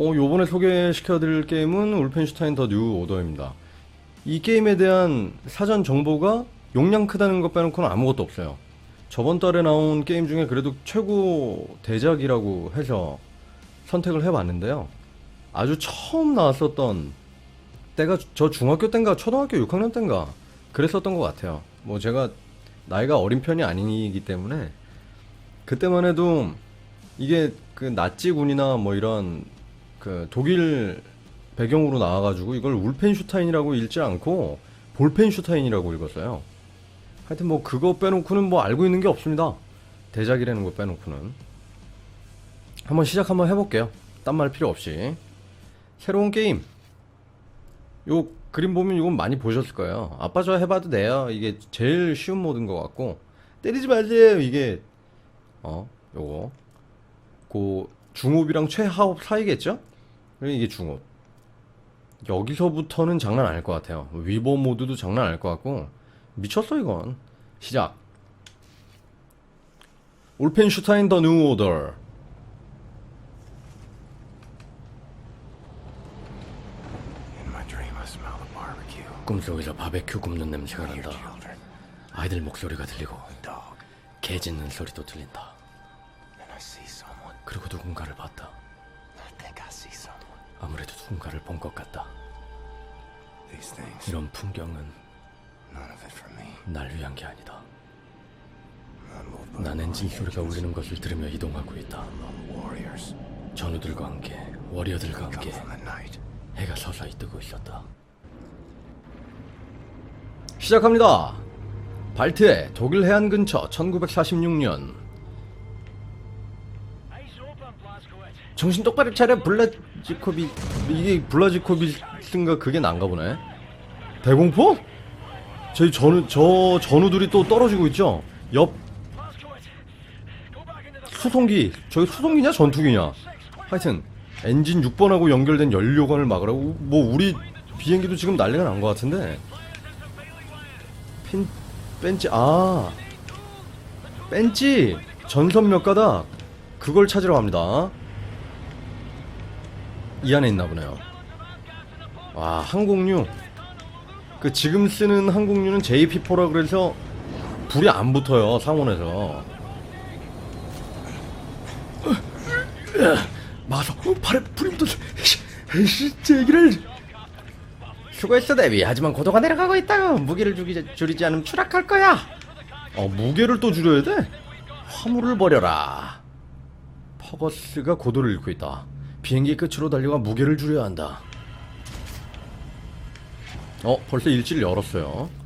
어, 요번에 소개시켜드릴 게임은 울펜슈타인 더 뉴 오더입니다. 이 게임에 대한 사전 정보가 용량 크다는 것 빼놓고는 아무것도 없어요. 저번 달에 나온 게임 중에 그래도 최고 대작이라고 해서 선택을 해봤는데요. 아주 처음 나왔었던 때가 저 중학교 땐가 초등학교 6학년 땐가 그랬었던 것 같아요. 뭐 제가 나이가 어린 편이 아니기 때문에 그때만 해도 이게 그 나치군이나 뭐 이런 그 독일 배경으로 나와가지고 이걸 울펜슈타인이라고 읽지 않고 볼펜슈타인이라고 읽었어요. 하여튼 뭐 그거 빼놓고는 뭐 알고 있는 게 없습니다. 대작이라는 거 빼놓고는 한번 시작 한번 해볼게요. 딴 말 필요 없이 새로운 게임. 요 그림 보면 이건 많이 보셨을 거예요. 아빠 저 해봐도 돼요. 이게 제일 쉬운 모드인 것 같고 때리지 마세요. 이게 어 요거 고 중업이랑 최하업 사이겠죠? 그리고 이게 중업. 여기서부터는 장난 아닐 것 같아요. 위버 모드도 장난 아닐 것 같고 미쳤어 이건. 시작. 올펜슈타인 더 뉴 오더. 꿈속에서 바베큐 굽는 냄새가 난다. 아이들 목소리가 들리고 개 짖는 소리도 들린다. 그리고 누군가를 봤다. 아무래도 누군가를 본 것 같다. 이런 풍경은. 날 위한 게 아니다. 난 엔진 소리가 울리는 것을 들으며 이동하고 있다. 전우들과 함께 워리어들과 함께. 해가 서서히 뜨고 있었다. 시작합니다. 발트해 독일 해안 근처 1946년 정신 똑바로 차려 블라 지코비 이게 블라지코비스인가 그게 난가 보네. 대공포? 저희 전우 저 전우들이 또 떨어지고 있죠. 옆 수송기 저기 수송기냐 전투기냐 하여튼 엔진 6번하고 연결된 연료관을 막으라고 뭐 우리 비행기도 지금 난리가 난 것 같은데 핀 벤치 아 벤치 전선 몇 가닥 그걸 찾으러 갑니다 이 안에 있나 보네요. 와 항공유 그 지금 쓰는 항공유는 JP4라 그래서 불이 안 붙어요 상온에서. 마서 어, 발에 불이 붙었어 에이씨 제기를. 수고했어 데비. 하지만 고도가 내려가고 있다 무게를 줄이지, 줄이지 않으면 추락할 거야. 어 무게를 또 줄여야 돼? 화물을 버려라. 퍼거스가 고도를 잃고 있다 비행기 끝으로 달려가 무게를 줄여야 한다 어 벌써 일지를 열었어요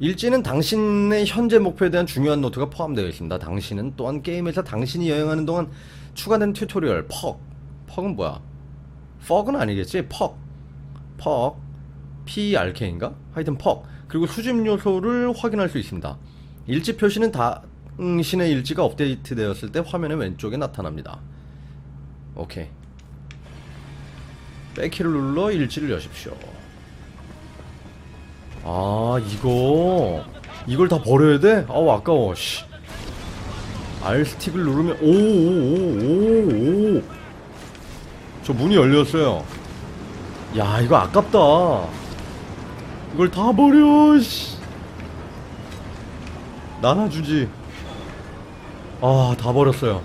일지는 당신의 현재 목표에 대한 중요한 노트가 포함되어 있습니다. 당신은 또한 게임에서 당신이 여행하는 동안 추가된 튜토리얼 퍽 퍽은 뭐야? 퍽은 아니겠지? 퍽 퍽 PRK인가? 하여튼 퍽 그리고 수집 요소를 확인할 수 있습니다. 일지 표시는 당신의 일지가 업데이트 되었을 때 화면의 왼쪽에 나타납니다. 오케이 빼키를 눌러 일지를 여십시오. 아 이거 이걸 다 버려야 돼? 아우 아까워 씨. R 스틱을 누르면 오오오오오 저 문이 열렸어요 야 이거 아깝다 이걸 다 버려 씨. 나눠주지 아 다 버렸어요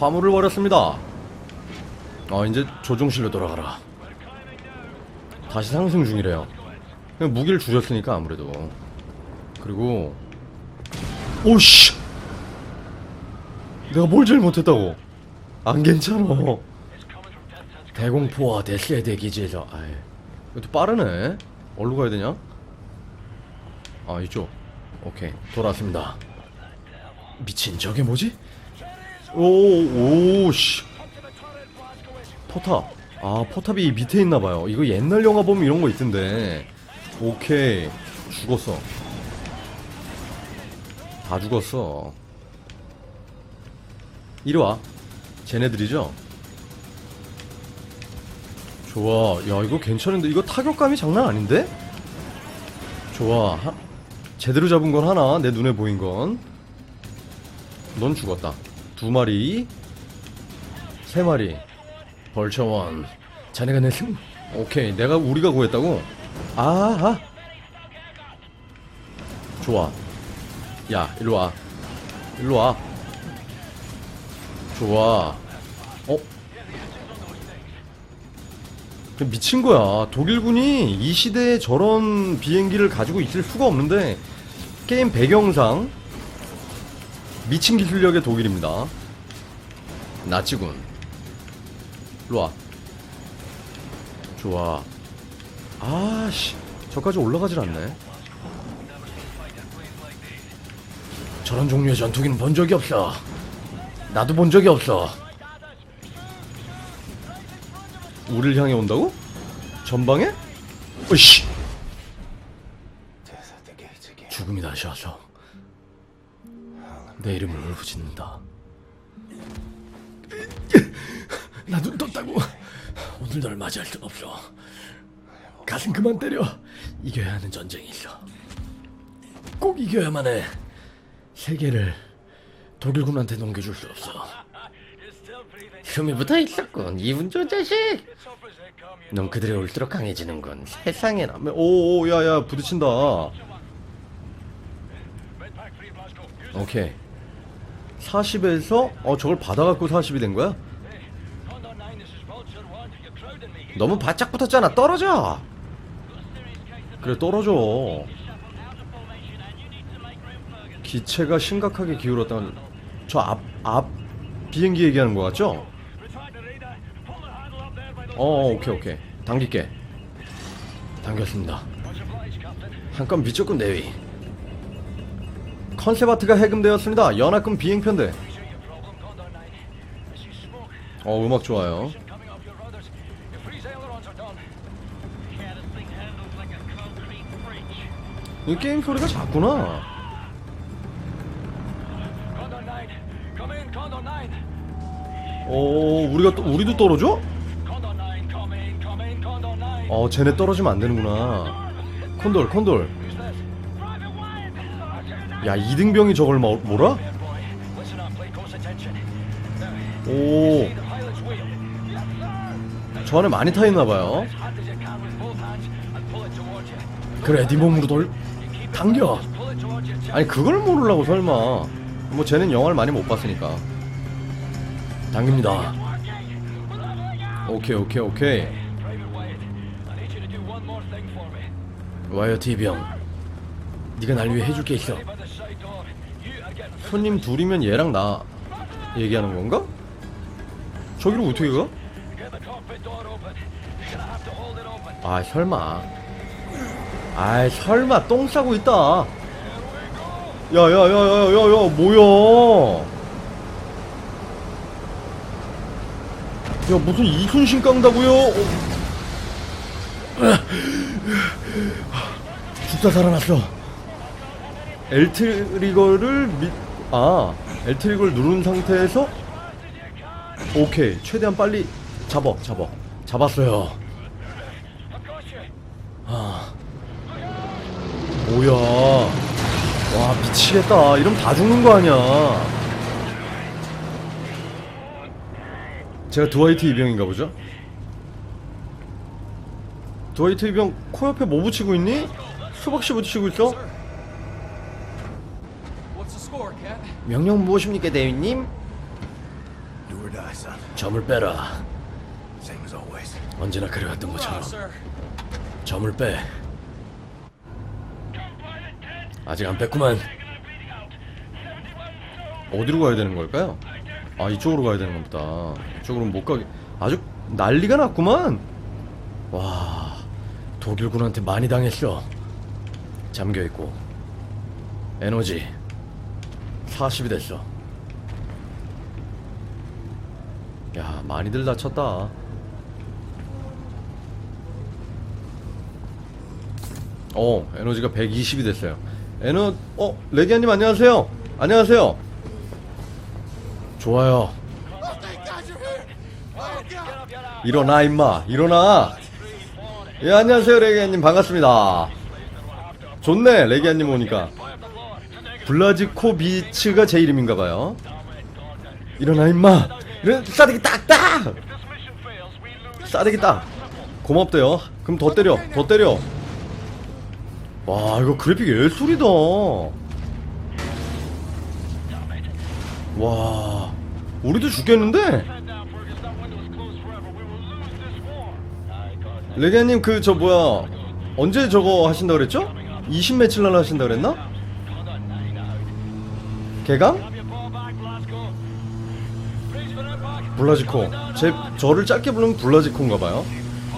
화물을 버렸습니다 아 이제 조종실로 돌아가라. 다시 상승 중이래요. 그냥 무기를 줄였으니까 아무래도. 그리고 오씨! 내가 뭘 잘못했다고? 안 괜찮아. 대공포와 대세대 기지에서 아이 이것도 빠르네. 어디로 가야 되냐? 아 이쪽. 오케이 돌아왔습니다. 미친 저게 뭐지? 오오씨 포탑. 아 포탑이 밑에 있나봐요. 이거 옛날 영화 보면 이런 거 있던데. 오케이. 죽었어. 다 죽었어. 이리 와. 쟤네들이죠? 좋아. 야 이거 괜찮은데? 이거 타격감이 장난 아닌데? 좋아. 하- 제대로 잡은 건 하나 내 눈에 보인 건. 넌 죽었다. 두 마리. 세 마리 벌처원. 자네가 내 승... 오케이 내가 우리가 구했다고? 아, 아. 좋아. 야 일로와. 일로와. 좋아. 어? 그 미친 거야. 독일군이 이 시대에 저런 비행기를 가지고 있을 수가 없는데 게임 배경상 미친 기술력의 독일입니다. 나치군 일로와 좋아 아씨 저까지 올라가질 않네 저런 종류의 전투기는 본 적이 없어 나도 본 적이 없어 우리를 향해 온다고? 전방에? 으씨. 죽음이 다시 와서 내 이름을 울부짖는다. 나 눈 떴다고. 오늘 널 맞이할 순 없어. 가슴 그만 때려. 이겨야 하는 전쟁이 있어. 꼭 이겨야만 해. 세계를 독일군한테 넘겨줄 수 없어. 숨이 붙어 있었군. 이분조 자식. 넌 그들이 올수록 강해지는군. 세상에나. 오오 야야 부딪힌다. 오케이. 40에서 어 저걸 받아갖고 40이 된 거야? 너무 바짝 붙었잖아. 떨어져. 그래 떨어져. 기체가 심각하게 기울었다는 저 앞 앞 비행기 얘기하는 거 같죠? 어 오케이 오케이 당길게. 당겼습니다. 한건 미조금 내위. 컨셉 아트가 해금되었습니다. 연합군 비행편대. 어 음악 좋아요. 이 게임 소리가 작구나. 오 우리가 또 우리도 떨어져? 어 쟤네 떨어지면 안 되는구나. 콘돌 콘돌. 야 이등병이 저걸 뭐, 뭐라? 오. 저 안에 많이 타 있나 봐요. 그래, 네 몸으로 돌 당겨. 아니 그걸 모르려고 설마. 뭐 쟤는 영화를 많이 못 봤으니까. 당깁니다. 오케이 오케이 오케이. 와요 T병. 네가 날 위해 해줄 게 있어. 손님 둘이면 얘랑 나 얘기하는 건가? 저기로 어떻게 가? 아 설마 아 설마 똥 싸고 있다. 야야야야야야 뭐야? 야 무슨 이순신 깡다고요? 어. 죽다 살아났어. 엘트리거를 미... 아 엘트리거를 누른 상태에서? 오케이 최대한 빨리 잡어 잡어 잡았어요 아 뭐야 와 미치겠다 이러면 다 죽는 거 아니야 제가 드와이트 이병인가 보죠 드와이트 이병 코 옆에 뭐 붙이고 있니? 수박씨 붙이고 있어? 명령 무엇입니까 대위님? 점을 빼라. 언제나 그래왔던 것처럼. 점을 빼 아직 안 뺐구만. 어디로 가야 되는 걸까요? 아 이쪽으로 가야 되는 겁니다. 이쪽으로 못 가게. 아주 난리가 났구만. 와 독일군한테 많이 당했어. 잠겨있고. 에너지 40이 됐어. 야 많이들 다쳤다. 어 에너지가 120이 됐어요 에너 어 레기아님 안녕하세요. 안녕하세요. 좋아요. 일어나 임마. 일어나. 예 안녕하세요 레기아님. 반갑습니다. 좋네 레기아님 오니까. 블라지코비츠가 제 이름인가봐요. 일어나 임마. 싸대기 딱딱! 싸대기 딱! 고맙대요. 그럼 더 때려 더 때려 와 이거 그래픽 예술이다. 와 우리도 죽겠는데? 레게님 그 저 뭐야 언제 저거 하신다 그랬죠? 20매칠 날 하신다 그랬나? 개강? 블라지코. 제 저를 짧게 부르면 블라지코인가봐요.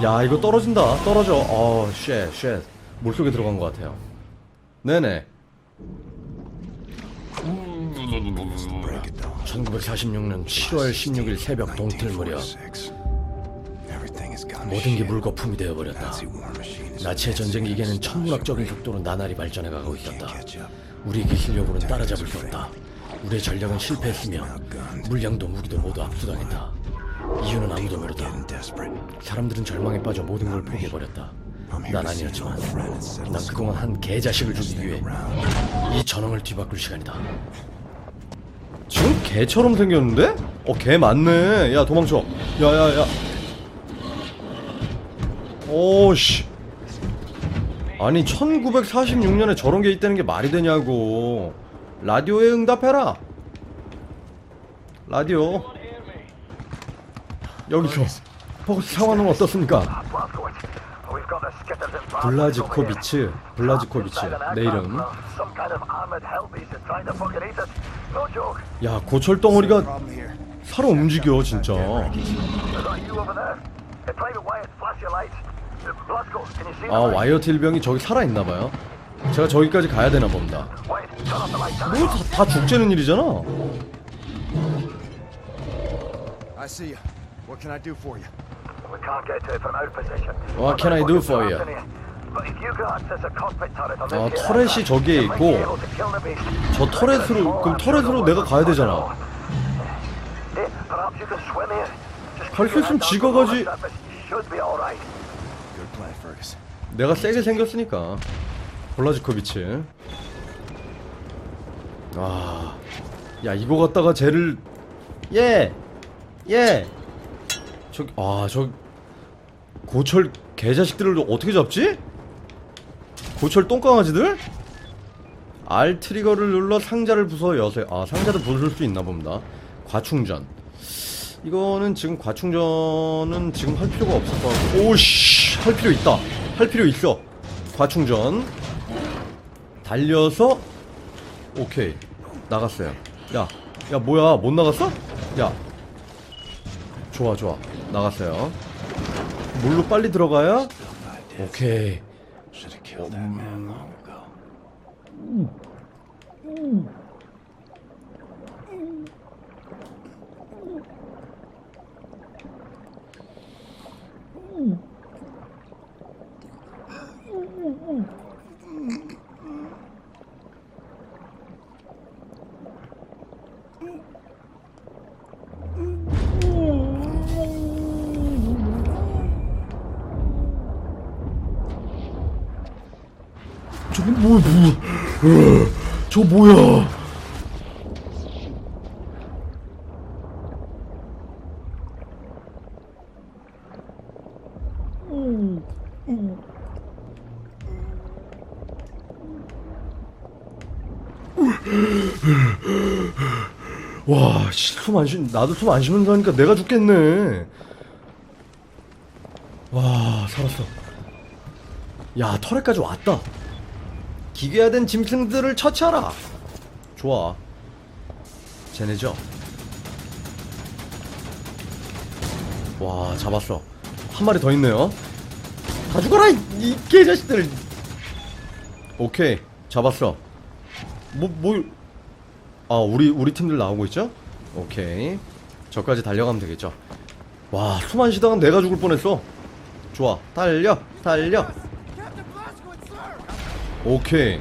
야 이거 떨어진다. 떨어져. 어쉣쉣 물속에 들어간 것 같아요 네네 Break it down. 1946년 7월 16일 새벽 동틀 무렵 모든 게. 물거품이 되어버렸다 나치의 전쟁 기계는 천문학적인 속도로 나날이 발전해가고 있었다. 우리의 기술력으로는 따라잡을 수 없다 우리의 전력은 실패했으며 물량도 무기도 모두 압수당했다 이유는 아무도 모르다. 사람들은 절망에 빠져 모든 걸 포기해버렸다. 난 아니었지만 난 그동안 한 개자식을 죽이기 위해 이 전황을 뒤바꿀 시간이다. 지금 개처럼 생겼는데? 어, 개 맞네. 야, 도망쳐. 야, 야, 야. 오씨. 아니, 1946년에 저런 게 있다는 게 말이 되냐고. 라디오에 응답해라. 라디오. 여기서 버거스 상황은 어떻습니까? 블라지코비치, 블라지코비치, 내 이름. 야, 고철 덩어리가 살아 움직여, 진짜. 아, 와이어트 일병이 저기 살아있나봐요. 제가 저기까지 가야 되나 봅니다. 뭐, 다, 다 죽재는 일이잖아. I see you. What can I do for you? What can I do for you? 아, 터렛이 저기에 있고, 저 터렛으로, 그럼 터렛으로 내가 가야 되잖아. 갈 수 있으면 지가 가지. 내가 세게 생겼으니까. 볼라지코비치. 아, 야 이거 갖다가 쟤를 예, 예. 저, 아, 저 고철 개자식들을 어떻게 잡지? 고철 똥강아지들? R 트리거를 눌러 상자를 부숴 여세요. 아, 상자도 부술 수 있나 봅니다. 과충전. 이거는 지금 과충전은 지금 할 필요가 없을 것 같고. 오씨, 할 필요 있다. 할 필요 있어. 과충전. 달려서 오케이 나갔어요. 야, 야 뭐야 못 나갔어? 야, 좋아 좋아 나갔어요. 물로 빨리 들어가야 오케이. 뭐야? 저 뭐야? 와, 씨, 숨안 쉬, 나도 숨 안 쉬면서 하니까 내가 죽겠네. 와, 살았어. 야, 터렛까지 왔다. 기괴화된 짐승들을 처치하라. 좋아. 쟤네죠? 와, 잡았어. 한 마리 더 있네요. 다 죽어라, 이, 이 개자식들. 오케이, 잡았어. 뭐, 뭘. 아, 우리, 우리 팀들 나오고 있죠? 오케이. 저까지 달려가면 되겠죠. 와, 숨안 쉬다가 내가 죽을 뻔했어. 좋아. 달려, 달려. 오케이.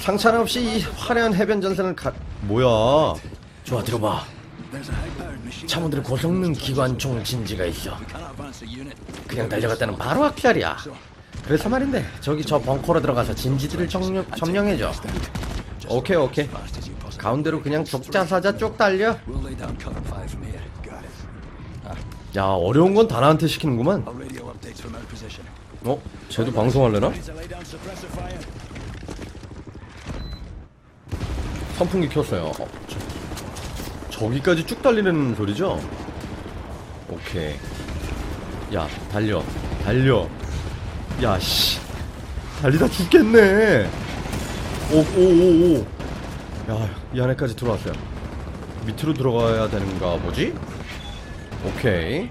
상처 없이 이 화려한 해변 전선을 가... 뭐야? 좋아 들어봐. 차원들의 고성능 기관총 진지가 있어. 그냥 달려갔다는 바로 악랄이야. 그래서 말인데 저기 저 벙커로 들어가서 진지들을 점령, 점령해줘. 오케이 오케이. 가운데로 그냥 족자사자 쭉 달려. 야 어려운 건 다나한테 시키는구만 어? 쟤도 방송할래나? 선풍기 켰어요 어, 저, 저기까지 쭉 달리는 소리죠? 오케이 야 달려 달려 야씨 달리다 죽겠네 오오오오 야이 안에까지 들어왔어요 밑으로 들어가야 되는가 보지? 오케이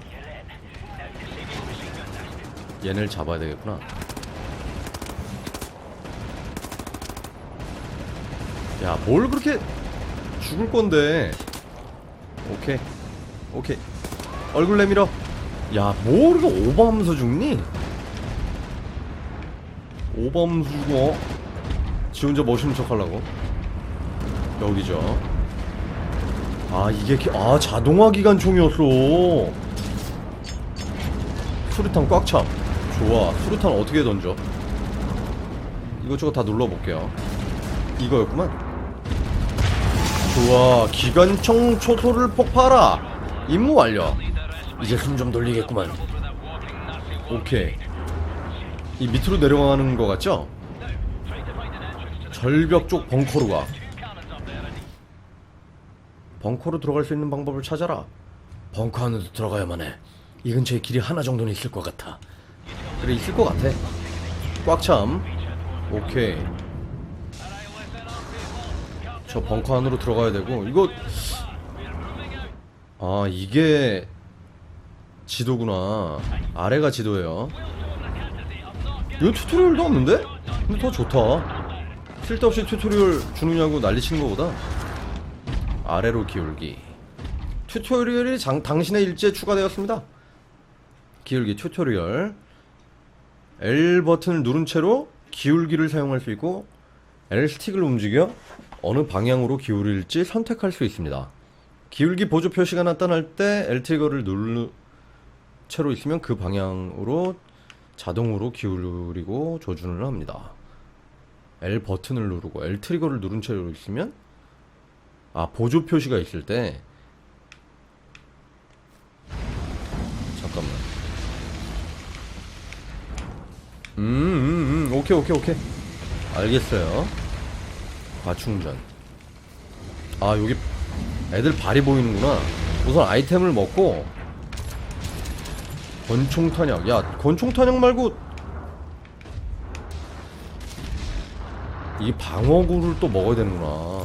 얘를 잡아야 되겠구나. 야 뭘 그렇게 죽을 건데? 오케이. 오케이. 얼굴 내밀어. 야뭐 이렇게 오버하면서 죽니? 오버하면서 죽어. 지 혼자 멋있는 척 하려고. 여기죠. 아 이게 기- 아 자동화 기관총이었어. 수류탄 꽉참 좋아. 수류탄 어떻게 던져? 이것저것 다 눌러볼게요. 이거였구만. 좋아. 기관총 초소를 폭파하라. 임무 완료. 이제 숨 좀 돌리겠구만. 오케이. 이 밑으로 내려가는 거 같죠? 절벽 쪽 벙커로 가. 벙커로 들어갈 수 있는 방법을 찾아라. 벙커 안으로 들어가야만 해이 근처에 길이 하나 정도는 있을 것 같아 그래 있을 것 같아. 꽉참. 오케이. 저 벙커 안으로 들어가야 되고 이거 아 이게 지도구나. 아래가 지도예요. 이거 튜토리얼도 없는데? 근데 더 좋다. 쓸데없이 튜토리얼 주느냐고 난리치는 것보다. 아래로 기울기. 튜토리얼이 장, 당신의 일지에 추가되었습니다. 기울기 튜토리얼 L 버튼을 누른 채로 기울기를 사용할 수 있고 L 스틱을 움직여 어느 방향으로 기울일지 선택할 수 있습니다. 기울기 보조 표시가 나타날 때 L 트리거를 누른 채로 있으면 그 방향으로 자동으로 기울이고 조준을 합니다. L 버튼을 누르고 L 트리거를 누른 채로 있으면 아 보조 표시가 있을 때 잠깐만 음, 음, 음, 오케이, 오케이, 오케이. 알겠어요. 과충전. 아, 여기 애들 발이 보이는구나. 우선 아이템을 먹고, 권총 탄약. 야, 권총 탄약 말고, 이 방어구를 또 먹어야 되는구나.